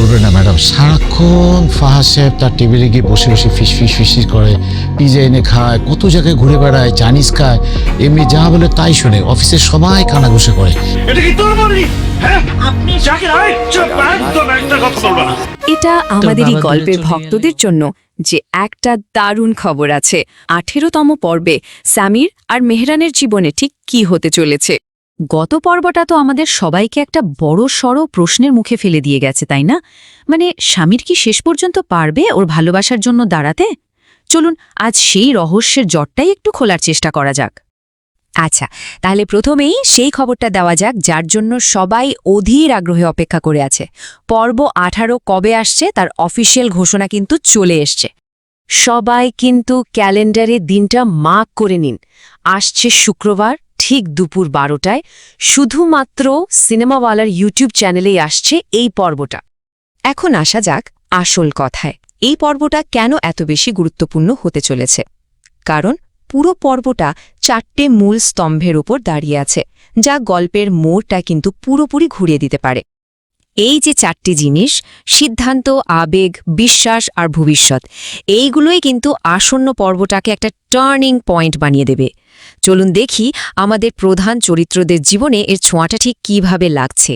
বলবেন না ম্যাডাম। সারাক্ষণ ফাহাদ সাহেব তার টেবিলে গিয়ে বসে বসে ফিস ফিস ফিস করে পিজা এনে খায় কত জায়গায় ঘুরে বেড়ায় চাইনিজ খায় এমনি যা বলে তাই শোনে অফিসের সবাই কানাঘুষে করে। এটা কি তোর বাড়ি হ্যাঁ? বলবা এটা আমাদেরই গল্পের ভক্তদের জন্য যে একটা দারুণ খবর আছে। আঠেরোতম পর্বে সামির আর মেহরানের জীবনে ঠিক কি হতে চলেছে? গত পর্বটা তো আমাদের সবাইকে একটা বড় সড় প্রশ্নের মুখে ফেলে দিয়ে গেছে, তাই না? মানে স্বামীর কি শেষ পর্যন্ত পারবে ওর ভালোবাসার জন্য দাঁড়াতে? চলুন, আজ সেই রহস্যের জটটাই একটু খোলার চেষ্টা করা যাক। আচ্ছা তাহলে প্রথমেই সেই খবরটা দেওয়া যাক যার জন্য সবাই অধীর আগ্রহে অপেক্ষা করে আছে। পর্ব আঠারো কবে আসছে তার অফিসিয়াল ঘোষণা কিন্তু চলে এসছে। সবাই কিন্তু ক্যালেন্ডারে দিনটা মার্ক করে নিন। আসছে শুক্রবার ঠিক দুপুর বারোটায় শুধুমাত্র সিনেমাওয়ালার ইউটিউব চ্যানেলেই আসছে এই পর্বটা। এখন আসা যাক আসল কথায়। এই পর্বটা কেন এত বেশি গুরুত্বপূর্ণ হতে চলেছে? কারণ পুরো পর্বটা চারটে মূল স্তম্ভের ওপর দাঁড়িয়ে আছে, যা গল্পের মোড়টা কিন্তু পুরোপুরি ঘুরিয়ে দিতে পারে। এই যে চারটি জিনিস, সিদ্ধান্ত, আবেগ, বিশ্বাস আর ভবিষ্যৎ, এইগুলোই কিন্তু আসন্ন পর্বটাকে একটা টার্নিং পয়েন্ট বানিয়ে দেবে। চলুন দেখি আমাদের প্রধান চরিত্রদের জীবনে এর ছোঁয়াটা ঠিক কীভাবে লাগছে।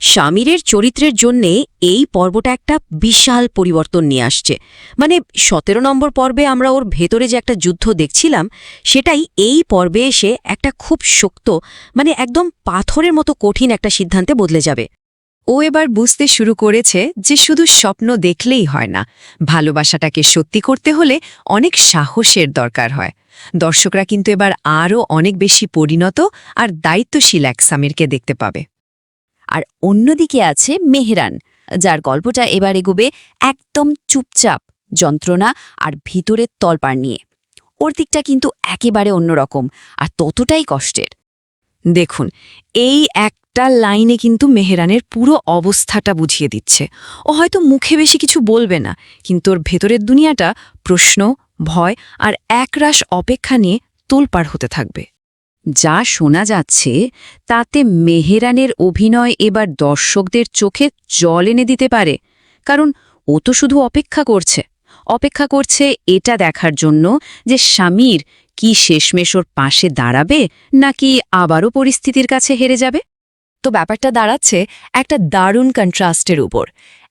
স্বামীরের চরিত্রের জন্যে এই পর্বটা একটা বিশাল পরিবর্তন নিয়ে আসছে। মানে সতেরো নম্বর পর্বে আমরা ওর ভেতরে যে একটা যুদ্ধ দেখছিলাম, সেটাই এই পর্বে এসে একটা খুব শক্ত মানে একদম পাথরের মতো কঠিন একটা সিদ্ধান্তে বদলে যাবে। ও এবার বুঝতে শুরু করেছে যে শুধু স্বপ্ন দেখলেই হয় না, ভালোবাসাটাকে সত্যি করতে হলে অনেক সাহসের দরকার হয়। দর্শকরা কিন্তু এবার আরও অনেক বেশি পরিণত আর দায়িত্বশীল এক সামিরকে দেখতে পাবে। আর অন্যদিকে আছে মেহরান, যার গল্পটা এবার এগোবে একদম চুপচাপ, যন্ত্রণা আর ভিতরের তলপার নিয়ে। ওর দিকটা কিন্তু একেবারে অন্যরকম আর ততটাই কষ্টের। দেখুন, এই একটা লাইনে কিন্তু মেহরানের পুরো অবস্থাটা বুঝিয়ে দিচ্ছে। ও হয়তো মুখে বেশি কিছু বলবে না, কিন্তু ওর ভেতরের দুনিয়াটা প্রশ্ন, ভয় আর একরাশ অপেক্ষা নিয়ে তোলপাড় হতে থাকবে। যা শোনা যাচ্ছে, তাতে মেহেরানের অভিনয় এবার দর্শকদের চোখে জল এনে দিতে পারে, কারণ ও তো শুধু অপেক্ষা করছে। অপেক্ষা করছে এটা দেখার জন্য যে স্বামীর কি শেষমেশ ওর পাশে দাঁড়াবে নাকি আবারও পরিস্থিতির কাছে হেরে যাবে? তো ব্যাপারটা দাঁড়াচ্ছে একটা দারুণ কন্ট্রাস্টের উপর।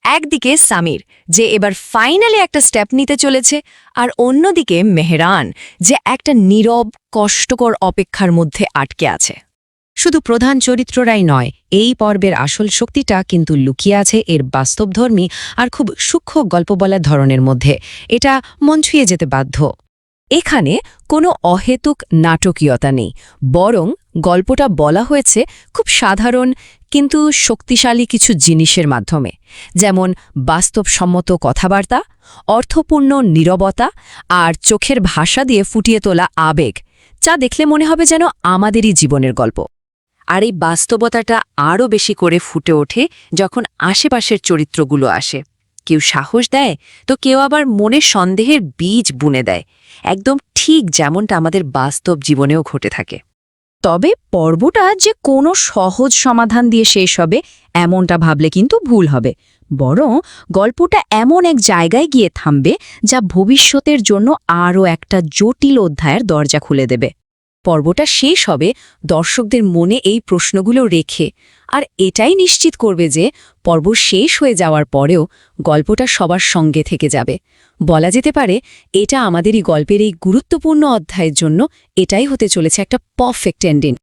একদিকে সামির, যে এবার ফাইনালি একটা স্টেপ নিতে চলেছে, আর অন্যদিকে মেহরান, যে একটা নীরব, কষ্টকর অপেক্ষার মধ্যে আটকে আছে। শুধু প্রধান চরিত্ররাই নয়, এই পর্বের আসল শক্তিটা কিন্তু লুকিয়ে আছে এর বাস্তবধর্মী আর খুব সূক্ষ্ম গল্প বলার ধরনের মধ্যে। এটা মন ছুঁয়ে যেতে বাধ্য। এখানে কোনো অহেতুক নাটকীয়তা নেই, বরং গল্পটা বলা হয়েছে খুব সাধারণ কিন্তু শক্তিশালী কিছু জিনিসের মাধ্যমে, যেমন বাস্তবসম্মত কথাবার্তা, অর্থপূর্ণ নীরবতা আর চোখের ভাষা দিয়ে ফুটিয়ে তোলা আবেগ, যা দেখলে মনে হবে যেন আমাদেরই জীবনের গল্প। আর এই বাস্তবতাটা আরও বেশি করে ফুটে ওঠে যখন আশেপাশের চরিত্রগুলো আসে। কেউ সাহস দেয়, তো কেউ আবার মনে সন্দেহের বীজ বুনে দেয়। একদম ঠিক যেমনটা আমাদের বাস্তব জীবনেও ঘটে থাকে। তবে পর্বটা যে কোনো সহজ সমাধান দিয়ে শেষ হবে, এমনটা ভাবলে কিন্তু ভুল হবে। বরং গল্পটা এমন এক জায়গায় গিয়ে থামবে, যা ভবিষ্যতের জন্য আরও একটা জটিল অধ্যায়ের দরজা খুলে দেবে। পর্বটা শেষ হবে দর্শকদের মনে এই প্রশ্নগুলো রেখে। আর এটাই নিশ্চিত করবে যে পর্ব শেষ হয়ে যাওয়ার পরেও গল্পটা সবার সঙ্গে থেকে যাবে। বলা যেতে পারে এটা আমাদেরই গল্পের এই গুরুত্বপূর্ণ অধ্যায়ের জন্য এটাই হতে চলেছে একটা পারফেক্ট এন্ডিং